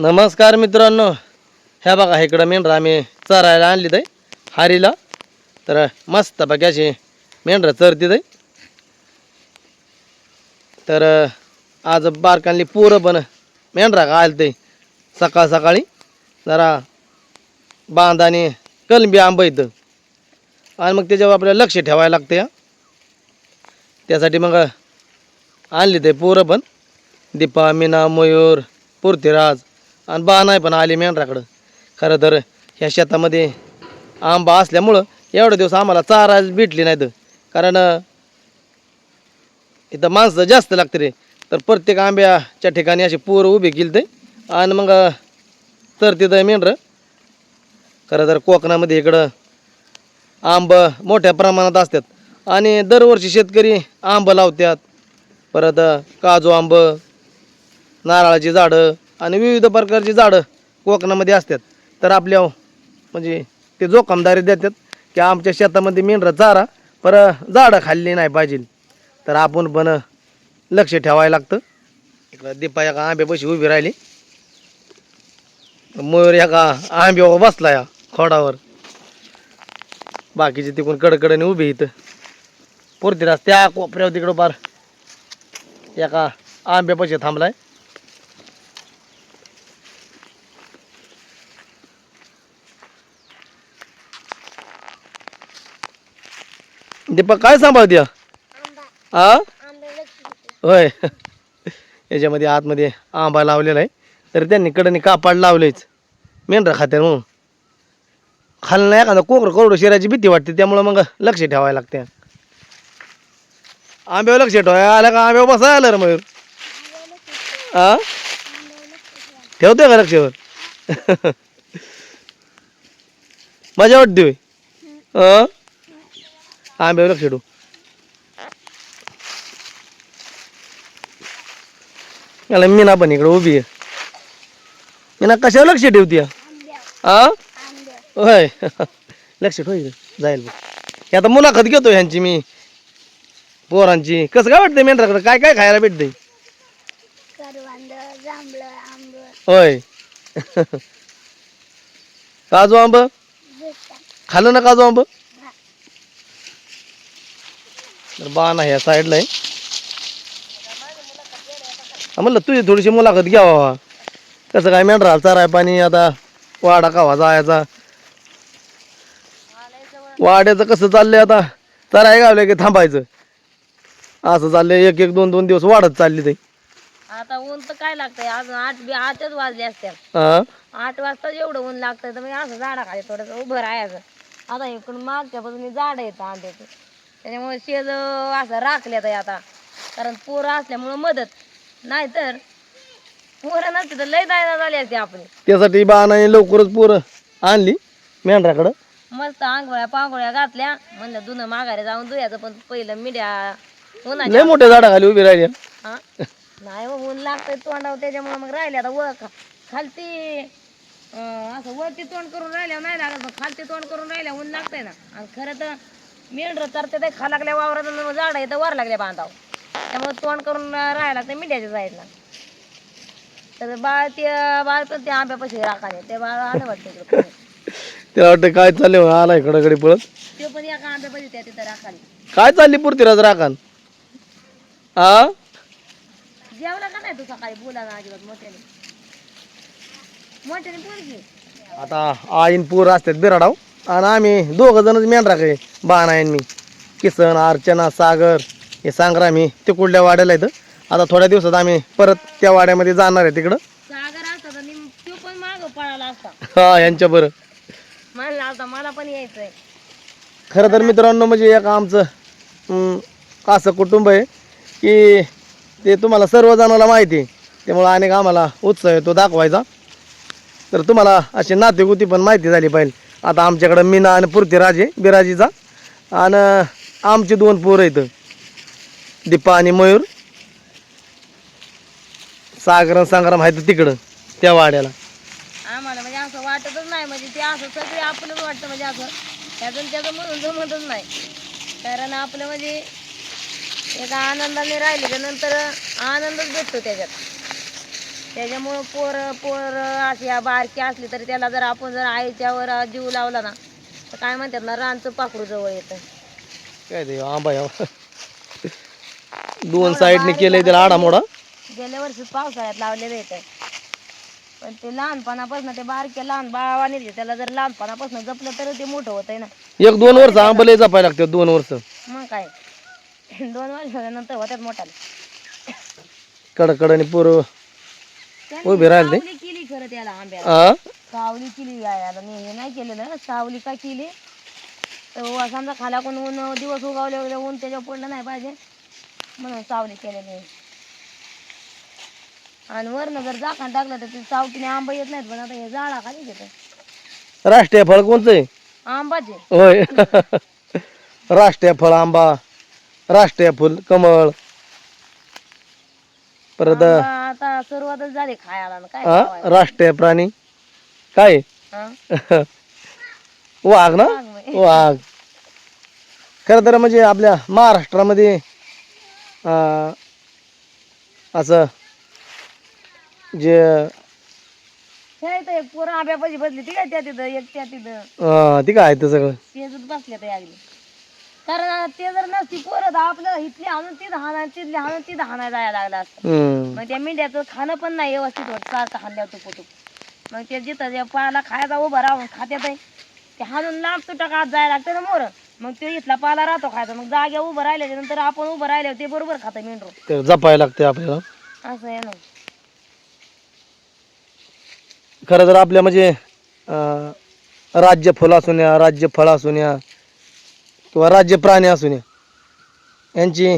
नमस्कार मित्रांनो. ह्या बघा इकडं मेंढरं आम्ही चरायला आणली आहे हारीला. तर मस्त अशी मेंढरं चरतीत आहे तर आज बारकांली पोरं पण मेंढरा का ते सकाळ सकाळी. जरा बांध आणि कलबी आंब येतं आणि मग त्याच्यावर आपल्याला लक्ष ठेवायला लागतं त्यासाठी मग आणली ते पोरं पण. दीपा मीना मयूर पृथ्वीराज. आणि बा नाही पण आली मेंढराकडं. खरं तर ह्या शेतामध्ये आंबा असल्यामुळं एवढे दिवस आम्हाला चारा भेटली नाहीत. कारण इथं माणसं जास्त लागते रे. तर प्रत्येक आंब्याच्या ठिकाणी असे पोरं उभे केली ते आणि मग तर तिथं मेंढरं. खरं तर कोकणामध्ये इकडं आंब मोठ्या प्रमाणात असतात. आणि दरवर्षी शेतकरी आंब लावतात. परत काजू आंब नारळाची झाडं आणि विविध प्रकारची झाडं कोकणामध्ये असतात. तर आपल्या म्हणजे ते जोखमदारी देतात की आमच्या शेतामध्ये मेंढरा चारा पर झाडं खाल्ली नाही पाहिजे. तर आपण पण लक्ष ठेवायला लागतं. इकडं दीपा एका आंब्यापाशी उभी राहिली. मयूर एका आंब्यावर बसला या खोडावर. बाकीचे तिकडून कडकडने उभी इथं. पुरतीराज त्या कोपऱ्यावर तिकडं पार. एका आंब्यापाशी थांबलाय. दीपक काय सांभाळत्या आ? होय. याच्यामध्ये आतमध्ये आंबा लावलेला आहे. तर त्यांनी कडनी कापाड लावलेच मेंढरा खात्या म्हणून. खाल्लं नाही एखादा कोकर कोरडं शिरायची भीती वाटते त्यामुळं मग लक्ष ठेवायला लागते. आंब्यावर लक्ष ठेवाय आलं का आंब्यावर बसा आलं रे मयूर? आ? ठेवतोय का लक्षावर? मजा वाटते होय. अं? आंब्यावर लक्ष ठेवू याला मीना पण इकडे उभी आहे. मीना कशावर लक्ष ठेवती हा होय. लक्ष ठेव जाईल बघ. हे आता मुलाखत घेतो ह्यांची मी. पोरांची. कसं काय वाटतंय मेंढराकडे? काय काय खायला भेटतंय? होय. काजू आंब? खाल खाल्लं ना काजू आंब? तर बाण आहे या साईडला आहे. म्हणलं तुझी थोडीशी मुलाखत घ्यावा कसं काय मेंढरा चाराय पाणी आता? वाडा कावा जायचा. वाड्याचं कसं चाललंय आता? चराय गावलं की थांबायचं? असं चाललंय एक एक दोन दोन दिवस वाढत चालली ते. आता ऊन तर काय लागतंय? अजून आठ बी आठच वाजले असत्या हा? आठ वाजता एवढं ऊन लागतंय तर मग असं झाडाखाली थोडंसं उभं राहायचं. आता इकडून मागच्या बाजूने झाड येतं आंब्याचं. त्याच्यामुळे शेज असं राखल्यात आहे आता. कारण पोरं असल्यामुळं मदत. नाहीतर पोरं नसते तर लय दायना झाली असते आपली. त्यासाठी बाणाने लवकरच पोरं आणली मेंढराकडं. मस्त आंघोळ्या पांघोळ्या घातल्या. म्हणलं धुणं माघारी जाऊन धुयाचं पण पहिलं मिड्या लय उन्हाच्या मोठ्या झाडाखाली उभी राहिली. हा? नाही मग ऊन लागतंय तोंडावर त्याच्यामुळे मग राहिले आता वर खा- खालती अं, असं वरती तोंड करून राहिल्या नाही लागत पण खालती तोंड करून राहिल्या ऊन लागतंय ना. आणि खरं तर मेंढर तर ते खा लागल्या वावरात झाड आहे तर वर लागल्या बांधाव त्यामुळे तोंड करून राहायला लागतं मिड्याच्या साईडला तर बाळ ते बाळ पण त्या आंब्यापाशी राखाले ते बाळ आलं वाटतं इकडं. त्याला वाटतं काय चाललंय हो, आला इकडं कडे पळत. ते पण एका आंब्यापाशी त्या तिथं राखाले काय चालली पुरतीराज राखान हा जेवला का नाही तू सकाळी? बोला ना अजिबात मोठ्याने. मोठ्याने बोल की आता आईन पूर असतात बिराडाव. आणि आम्ही दोघं जणच मेंढरा काय बाण आहे मी. किसन अर्चना सागर हे संग्रामी ते कुठल्या वाड्याला येतं आता थोड्या दिवसात आम्ही परत त्या वाड्यामध्ये जाणार आहे तिकडं. सागर असता तर निम- तो पण माग पळाला असता. हा यांच्या बरं. म्हणला असता मला पण यायचंय. खरं तर मित्रांनो म्हणजे एक आमचं अं, असं कुटुंब आहे की ते तुम्हाला सर्वजणाला माहिती आहे. त्यामुळं अनेक आम्हाला उत्साह आहे तो दाखवायचा. तर तुम्हाला अशी नातेगुती पण माहिती झाली पाहिजे. आता आमच्याकडं मीना आणि पुरती राजे बिराजीचा. आणि आमचे दोन पोरं आहेत दीपा आणि मयूर. सागरम आणि आहे आहेत तिकडं त्या वाड्याला. आम्हाला म्हणजे असं वाटतच नाही म्हणजे ते असं सगळे आपलंच वाटतं म्हणजे असं. त्यातून त्याचं म्हणून जमतच नाही. कारण आपलं म्हणजे एका आनंदाने राहिले नंतर आनंदच भेटतो त्याच्यात. त्याच्यामुळं पोर पोर अशी या बारकी असली तरी त्याला जर आपण जर आईच्यावर जीव लावला ना तर काय म्हणतात ना रानचं पाखरू जवळ येतं. काय ते आंबा आहे दोन साईडने केलंय त्याला आडा मोडा गेल्या वर्षी पावसाळ्यात लावलेलं येतं पण ते लहानपणापासून ते बारके लहान बाळावाने त्याला जर लहानपणापासून जपलं तर ते मोठं होतंय ना. एक दोन वर्ष आंबा लय जपायला लागते दोन वर्ष. मग काय? दोन वर्षानंतर होत्यात मोठाले. कडकडने पोरं. उभे राहिले. ते सावली केली खरं त्याला आंब्याला. हा सावली केली याला. मी हे नाही केलेलं. सावली का केली? तर व समजा खाल्याकडून ऊन दिवस उगावले वगैरे ऊन त्याच्यावर पडलं नाही पाहिजे. म्हणून सावली केलेली आहे. आणि वरनं जर झाकण टाकलं तर ते सावकीने आंबा येत नाहीत पण आता हे झाडा खाली घेतं राष्ट्रीय फळ कोणतं आहे? आंबाचे. होय. राष्ट्रीय फळ आंबा राष्ट्रीय फुल कमळ. परत आता सुरुवातच झाली खायला ना काय हा, खावायचं? राष्ट्रीय प्राणी. काय? हा? वाघ ना? वाघ खरं तर म्हणजे आपल्या महाराष्ट्रामध्ये अं, असं जे खेळत एक पोरं आंब्यापाशी बसली ती काय त्या तिथं एक त्या तिथं? अं, ते काय आहे ते सगळं? तेजच बसले ते लागली कारण ते जर नसती पोरं तर आपलं इथली आणून तिथं हाणा तिथली आणून तिथं हाणायला जायला लागला असतं. हम्म. मग त्या मेंढ्याचं खाणं पण नाही व्यवस्थित होत सारखं हाणल्यावर तुपू तुप मग ते जिथं जे पाला खायचा उभं राहून खात्यात आहे ते हाणून लांब तुटक आत जायला लागतं ना मोर. मग ते इथला पाला राहतो खायचा मग जाग्या उभं राहिल्याच्या नंतर आपण उभं राहिल्यावर ते बरोबर खातं मेंढरू. ते जपायला लागते आपल्याला. असं आहे ना. खरं तर आपल्या म्हणजे अं, राज्य फुल असून या राज्य फळ असून या किंवा राज्य प्राणी असून या यांची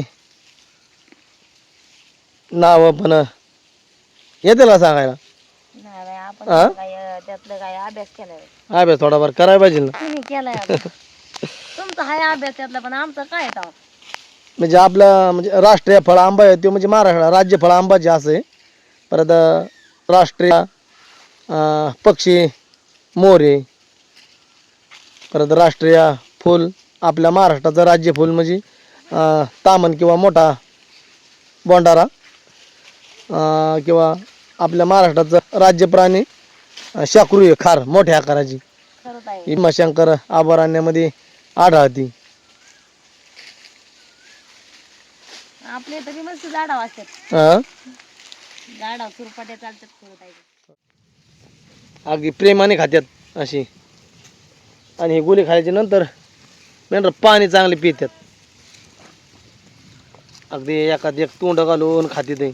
नावं पण येते का सांगायला नाही बाई, आपण हा? काय अं, त्यातलं काय अभ्यास केलाय अभ्यास थोडाफार करायला पाहिजे ना तुम्ही केलाय आता. तुमचा हाय अभ्यास त्यातला पण आमचं काय आहे तेव्हा? म्हणजे आपला म्हणजे राष्ट्रीय फळ आंबा आहे तो म्हणजे महाराष्ट्र राज्य फळ आंबाचे असं आहे परत अं, राष्ट्रीय अं, पक्षी मोरे परत राष्ट्रीय फूल आपल्या महाराष्ट्राचं राज्य फूल म्हणजे तामन किंवा मोठा बोंडारा किंवा आपल्या महाराष्ट्राचं राज्य प्राणी अं, शाकरू आहे खार मोठ्या आकाराची. ही भीमाशंकर अभयारण्यामध्ये आढळती. आपले तरी मस्त सुरपाट्या चालतात अगदी प्रेमाने खात्यात अशी. आणि ही गोळी खायची नंतर मेंढर पाणी चांगले पितात. अगदी एखाद एक तोंड घालून खाते ते.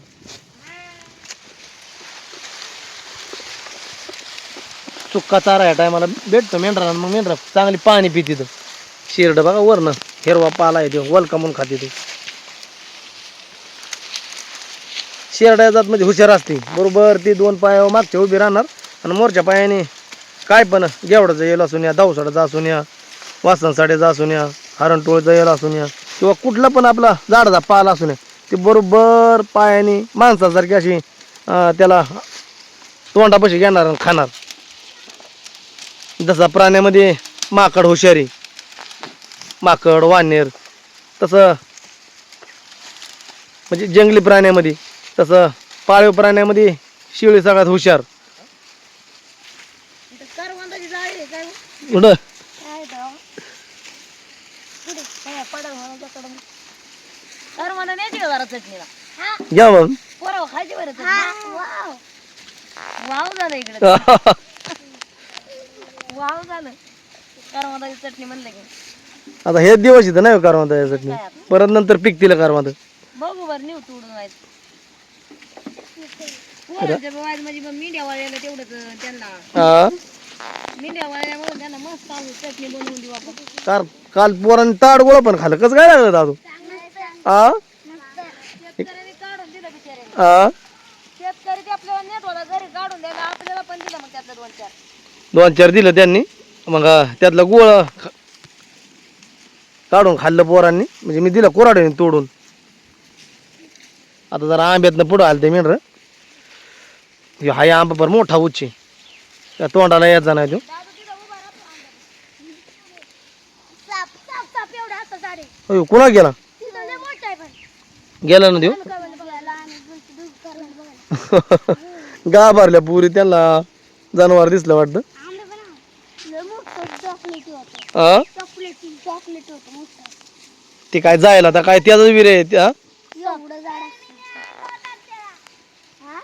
चुक्का चारा या टायमाला भेटतो मेंढराला मग मेंढरा चांगली पाणी पिते शिरड बघा वरनं हिरवा पाला आहे ते वलका म्हणून खाते ते. शेरड्या जात म्हणजे हुशार असते. बरोबर ती दोन पायावर मागच्या उभी राहणार आणि मोरच्या पायाने काय पण गेवडाचं येईल असून या दावसाडाचं असून या. वासन साड्याचं असून या हरणटोळचं येल असून या किंवा कुठला पण आपला झाडाचा पाला असून या ते बरोबर पायाने माणसासारखी अशी त्याला तोंडापाशी घेणार आणि खाणार. जसा प्राण्यामध्ये माकड हुशारी माकड वानेर तसं म्हणजे जंगली प्राण्यामध्ये तसं पाळीव प्राण्यामध्ये शिळी सगळ्यात हुशार. काय कुठं काय तेव्हा? पुढे काय पडल म्हणून करवंदा न्यायची का जरा चटणीला. घ्या मग. पोराव खायची बरं चटणी. वाव. वाव झालं इकडे. वाव झालं. करवंदाची चटणी म्हणलं की. आता हे दिवस इथं नाही कारवांत यासाठी काय आता? परत नंतर पिकतील कारवांत बघू बरं नेऊ तोडून व्हायचं पोरांच्या बाबा म्हणजे मग मीडिया वाल्याला तेवढंच त्यांना. हा. मीडिया वाल्यामुळे त्यांना मस्त असं चटणी बनवून देऊ आपण. कार काल पोरांनी ताड गोळा पण खाल्लं. कसं काय लागलं दादू? हा शेतकऱ्यांनी काढून दिलं बिचाऱ्याने हा. शेतकरी ते आपल्याला नेत होता घरी काढून द्यायला आपल्याला पण दिलं मग त्यातलं दोन चार. दोन चार दिलं त्यांनी. मग त्यातलं गोळ काढून खाल्लं पोरांनी. म्हणजे मी दिलं कोराड्याने तोडून. आता जरा आंब्यातनं पुढं आलं ते मेंढर. हाय आंबा बरं मोठा उच्ची त्या तोंडाला यायचा नाही तो. साप साप साप एवढा असं साडे अयो, कुणा गेला? तिथं लय मोठा आहे पण. गेला ना देऊ करवंद बघायला आणि दूध- दूध करवंद बघायला गा भरल्या पुरी त्यांना. जनावर दिसलं वाटतं. हा ते काय जायला आता काय त्याच विरे आहे त्या हा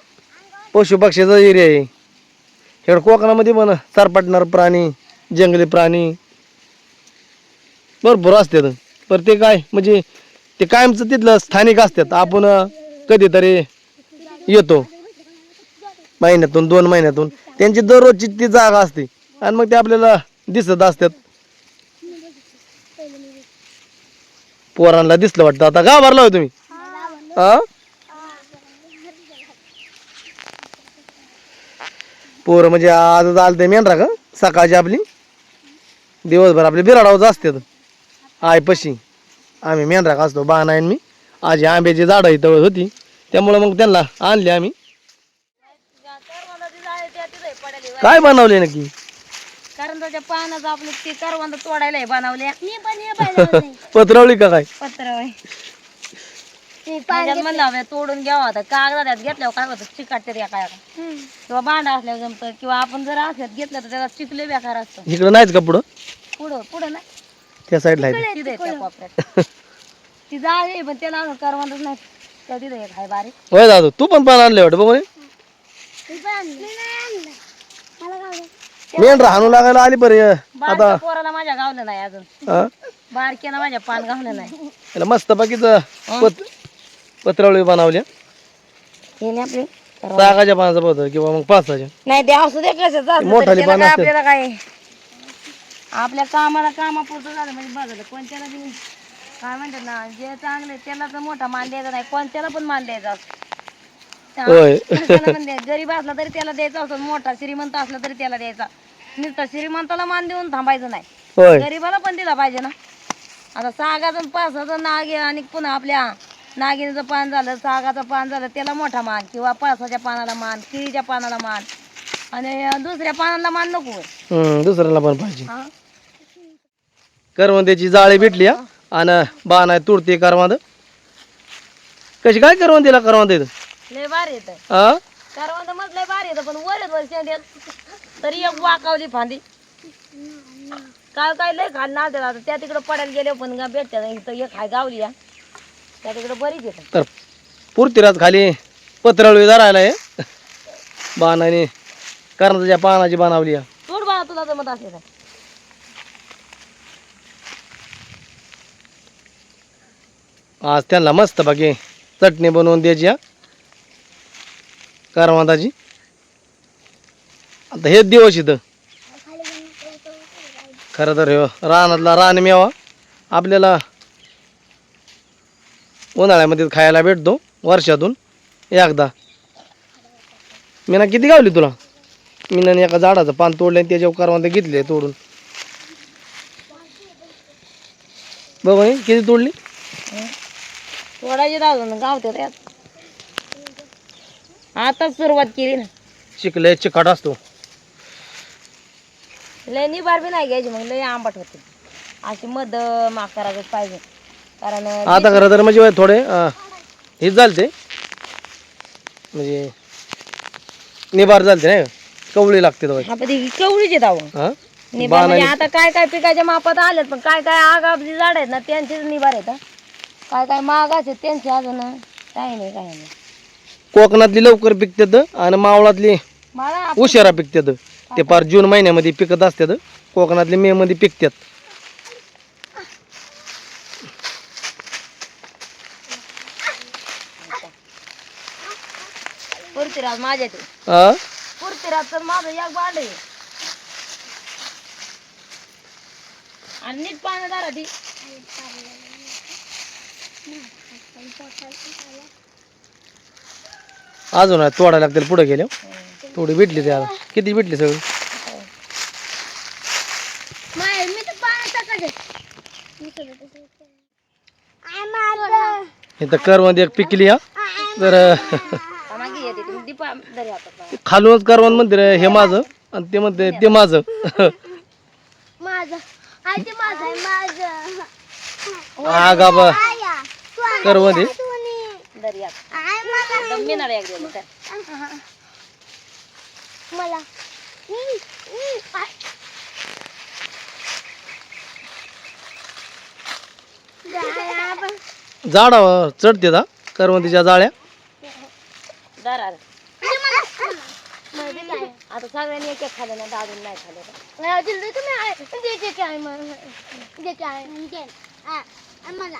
पशु पक्ष्याचा एरिया आहे. इकडं कोकणामध्ये पण सरपटणार प्राणी जंगली प्राणी. भरपूर असतात. पर ते काय म्हणजे ते कायमचं तिथलं स्थानिक असतात. आपण कधीतरी येतो. महिन्यातून दोन महिन्यातून. त्यांची दररोजची ती जागा असते. आणि मग ते आपल्याला दिसत असतात. पोरांना दिसलं वाटतं. आता का भरला तुम्ही? हा? पोरं म्हणजे आज आलं ते मेंढरा का? सकाळची आपली. दिवसभर आपली बिराडावच असतात. आयपशी आम्ही मेंढरा का असतो बाण आहे मी. आजी आंब्याची झाडं इथं होती. त्यामुळं मग त्यांना आणले आम्ही. काय बनवले नक्की? कारण त्याच्या पानाचं आपलं ते करवंद तोडायला बनवले. मी पण हे बनवलंय. पत्रवली का काय? पत्र होय. ते. त्याच्यात म्हणलं हवे तोडून घ्यावं आता. कागदात घेतल्यावर काय होतं? चिकाटते त्या काय हम्म. किंवा भांडा असल्यावर जमतं. किंवा आपण जर असल्यात घेतलं तर त्याला चिकले बेकार असतं इकडं नाहीच का पुढं? पुढं पुढं नाही. त्या साईडला आहे तिथे त्या कोपऱ्यात. ती जाळ आहे पण त्याला अजून करवंदच नाही आहे बारीक? होय दादू तू पण पान आणले वाटतं बघ मी पण आणलं. मी नाही आणलं. मला गावलं. मेंढरा हाणू लागायला आली बरं बारक्या पोराला माझ्या गावलं नाही अजून. हा? बारक्याला माझ्या पान गावलं नाही. याला मस्त बाकीचं पत पत्रावळी बनवल्या हे आपले? सागाच्या पानाचं पत्र किंवा मग पाचाच्या नाही ते असू दे कसं मोठाली पानं असतात. आपल्याला काय आपल्या कामाला कामापुरतं झालं म्हणजे बघायला कोणत्याला बी काय म्हणतात ना जे चांगलं त्याला तर मोठा मान द्यायचा नाही कोणत्याला पण मान द्यायचा असतो. होय. त्याला पण द्या- गरीब असला तरी त्याला द्यायचा असतो मोठा श्रीमंत असला तरी त्याला द्यायचा. नुसता श्रीमंताला मान देऊन थांबायचं नाही. होय. गरीबाला पण दिला पाहिजे ना. आता सागाचं पावसाचं नाग आहे आणि पुन्हा आपल्या नागिनीचं पान झालं सागाचं पान झालं त्याला मोठा मान किंवा पळसाच्या पानाला मान केळीच्या पानाला मान आणि दुसऱ्या पानाला मान नको. हम्म, दुसऱ्याला पण पाहिजे. हा? करवंद्याची जाळी भेटली हा. आणि बाण आहे तुडते करवंद. कशी काय करवंद येत लय भारी येत हा करवंद मग लय भारी येतं पण वरच वर शेंड्यात तरी एक वाकावली फांदी. काय काय लय खाल ना आता त्या तिकडं पडायला गेले पण गा भेटत्या इथं एक हाय गावली या. त्या तिकडं बरीच येतं तर पुरतीरात खाली पत्रावळी धरायला आहे. बाणाने करंजाच्या पानाची बनवली आहे. सोड बाळा तुला जमत असले तर. आज त्यांना मस्त बाकी चटणी बनवून द्यायची हा. करवंदाची आता हेच दिवस इथं. खरं तर हो रानातला रान मेवा आपल्याला उन्हाळ्यामध्ये खायला भेटतो वर्षातून एकदा. मी ना किती गावली तुला? मी ना एका झाडाचं पान तोडलं आणि त्याच्यावर करवंद घेतले तोडून. बघ किती तोडली? तोडायचे अजून गावते त्यात आताच सुरुवात केली ना. चिकले चिकट असतो. लय निबार बी नाही घ्यायची मग लय आंबट होते. अशी मध्यम आकाराच पाहिजे. कारण आता खरं तर म्हणजे थोडे हे झालते. म्हणजे निबार झालते नाही? कवळी लागते कवळीच हा? निबार म्हणजे आता काय काय पिकाच्या मापात आलेत पण काय काय आगाप जी झाड आहेत ना त्यांचेच निबार आहेत काय काय मागाचे त्यांचे अजून काही नाही काही नाही. कोकणातली लवकर पिकतात आणि मावळातली मला उशिरा पिकतात ते पार जून महिन्यामध्ये पिकत असतात कोकणातली मे मध्ये पिकतात माझ्या ते पुरतीराज तर माझं एक बांड आहे. आणि नीट ती. अजून आहे, तोडायला लागतील पुढे गेल्या थोडी भेटली ते आता. किती भेटली सगळी. इथं करवंद एक पिकली हा. तर खालूनच करवंद म्हणते रे, हे माझं. आणि ते म्हणते ते माझं. आहे माझं. आगा बा आहे करवंद आहे. मला. झाडावर चढते दा करवंतीच्या जाळ्या? आता सगळ्यांनी एक एक खाल्लं ना दादून नाही खाल्लं मला.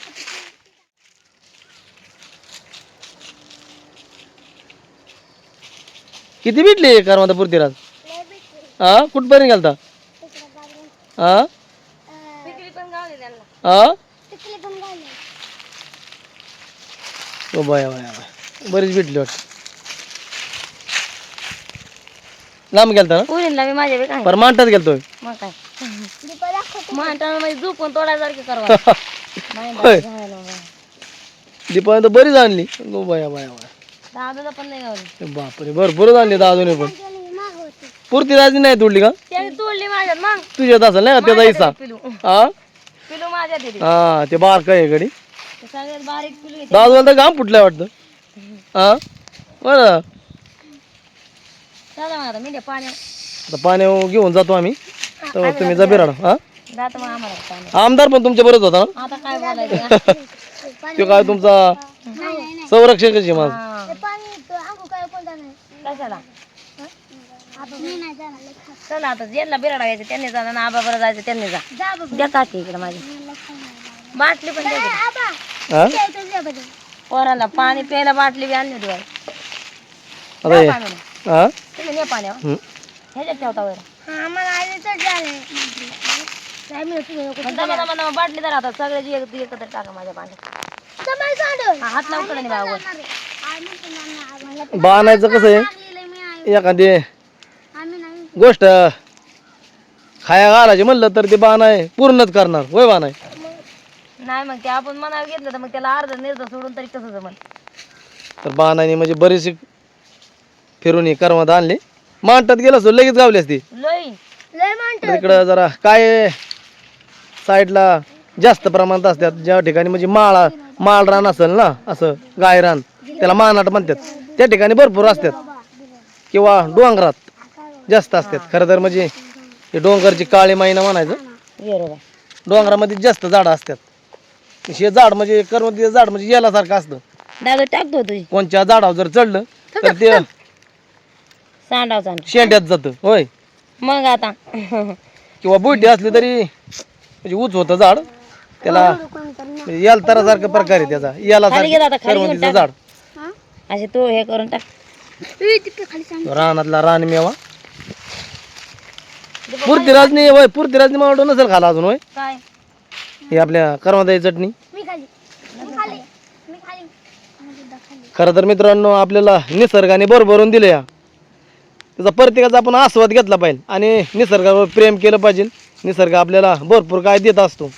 किती भेटली करवंता पुरतीराज. हा? कुठपर्यंत गेलता. हा? हा. ओ बाया बाया बाया. बरीच भेटली वाटत. लांब गेलता ना? पुरीला मी माझ्या बी काय? पर मांडतात गेलतोय. मग काय? दीपा. मांडताना म्हणजे झोपून तोडायसारखी करवा. होय. दीपाने तर बरीच आणली. ओ बाया बाया बाया. दादूला पण नाही गावली बापरे भरपूरच आणली दादूने पण. होती. पुरतीराज नाही तोडली का? त्याने तोडली माझ्यात मग? तुझ्यात असेल नाही का त्याचा हिस्सा? पिलू. हा? पिलू हा ते बारक आहे गडी. ते सगळ्यात बारीक पिलू दादूला तर घाम फुटलाय वाटतं. हा? बरं. चला मग आता मी पाणी घेऊन जातो आम्ही. तर तुम्ही जा बिराड हा? जातो मग आम्हाला पाणी आमदार पण तुमच्या बरोबर होता ना? आता काय बोलायचं? तो काय तुमचा. संरक्षकच आहे माझा. कशाला मी नाही जाणार, लय खा. चला आता ज्यांना बिराडा यायचं त्यांनी जा ना आबा बरं जायचं त्यांनी जा जा बाबा. द्या काकी इकडे माझी मी लय खाणार आहे. बाटली पण द्या इकडे. आबा, हा ते इथं जा बरं. पोराला पाणी प्यायला बाटली बी आणली होती बाई. आता हे पाणी हा तुम्ही ने पाण्यावर हम्म. ह्याच्यात ठेवता वर हा, आम्हाला आले तर झाले. काय मी तुझं नको. पण दमा दमा दमा बाटली तर आता सगळ्याची एक एकत्र टाका माझ्या पाण्यात तर मला सांडव. हा, हात लावतो नाही बाबा आम्ही पण जाणार, बाणायचं कसं आहे लागलेलं मी आहे. एखादी आम्ही नाही. गोष्ट खाया घालायची म्हणलं तर ते बाण आहे पूर्णच करणार होय बाण आहे नाही मग ते आपण मनावर घेतलं तर मग त्याला अर्ध निर्ध सोडून तरी कसं जमल तर बाणाने म्हणजे बरेचसे फिरून हे करमत आणले. मांडतात गेलं असतो लगेच गावली असती. लई. लय म्हणतो. तर इकडं जरा काय साईडला जास्त प्रमाणात असतात ज्या ठिकाणी म्हणजे माळा माळ रान असेल ना असं गाय रान त्याला मानाट म्हणतात. त्या ठिकाणी भरपूर असतात. किंवा डोंगरात जास्त असतात. खरं तर म्हणजे हे डोंगरची काळी महिना म्हणायचं. बरोबर. डोंगरामध्ये जास्त झाडं असतात. हे झाड म्हणजे करमतीचं झाड म्हणजे यालासारखं असतं. दादा टाकतो तुझी कोणत्या झाडावर जर चढलं तर ते सांडाव सांड शेंड्यात जातं. होय. मग आता. किंवा बुड्डी असली तरी म्हणजे उच होतं झाड. त्याला म्हणजे याल तरासारखं प्रकार आहे त्याचा. याला झाड. हा? असे तू हे करून टाक. रानातला रान मेवा. पुरतीराजनी होय पुरतीराजनी मावडं नसेल खाला अजून होय काय? हे आपल्या करमताई चटणी. खरं तर मित्रांनो आपल्याला निसर्गाने भरभरून दिलं या. त्याचा प्रत्येकाचा आपण आस्वाद घेतला पाहिजे आणि निसर्गावर प्रेम केलं पाहिजे. निसर्ग आपल्याला भरपूर काय देत असतो.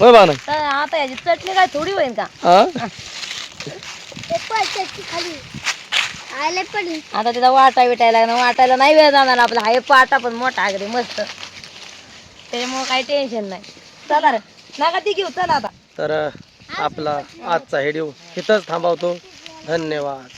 होय बा तर आता याची चटणी काय थोडी होईल का? हा खाली. आले पडली आता तिथं वाटा विटायला लागणार वाटायला नाही वेळ जाणार आपला. हा हे पाटा पण मोठा अगदी मस्त. त्याच्यामुळे काही टेन्शन नाही. चला रे नका ती घेऊ चला आता. तर आपला आजचा व्हिडिओ इथंच थांबवतो. धन्यवाद.